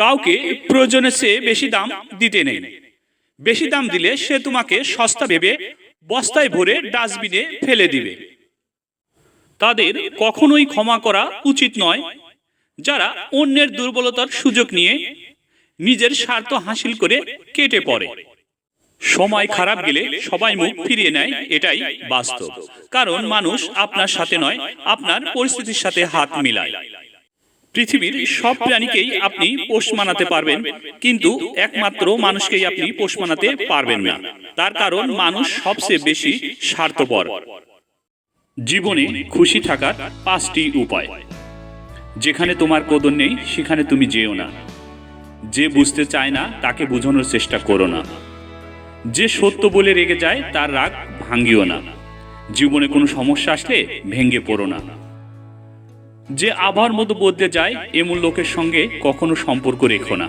কাউকে প্রয়োজনের চেয়ে বেশি দাম দিতে নেই। বেশি দাম দিলে সে তোমাকে সস্তা ভেবে বস্তায় ভরে ডাস্টবিনে ফেলে দিবে। তাদের কখনোই ক্ষমা করা উচিত নয়। যারা অন্যের দুর্বলতার সুযোগ নিয়ে নিজের স্বার্থ হাসিল করে কেটে পড়ে। সময় খারাপ গেলে সবাই মুখ ফিরিয়ে নেয়, এটাই বাস্তব। কারণ মানুষ আপনার সাথে নয়, আপনার পরিস্থিতির সাথে হাত মিলায়। পৃথিবীর সব প্রাণীকেই আপনি পোষ মানাতে পারবেন কিন্তু একমাত্র মানুষকেই আপনি পোষ মানাতে পারবেন না। তার কারণ মানুষ সবচেয়ে বেশি স্বার্থপর। জীবনে খুশি থাকার পাঁচটি উপায়। যেখানে তোমার কদর নেই সেখানে তুমি যেও না। যে বুঝতে চায় না তাকে বোঝানোর চেষ্টা করো না। যে সত্য বলে রেগে যায় তার রাগ ভাঙ্গিও না। জীবনে কোনো সমস্যা আসলে ভেঙে পড়ো না। যে আবার মতো বদলে যায় এমন লোকের সঙ্গে কখনো সম্পর্ক রেখো না।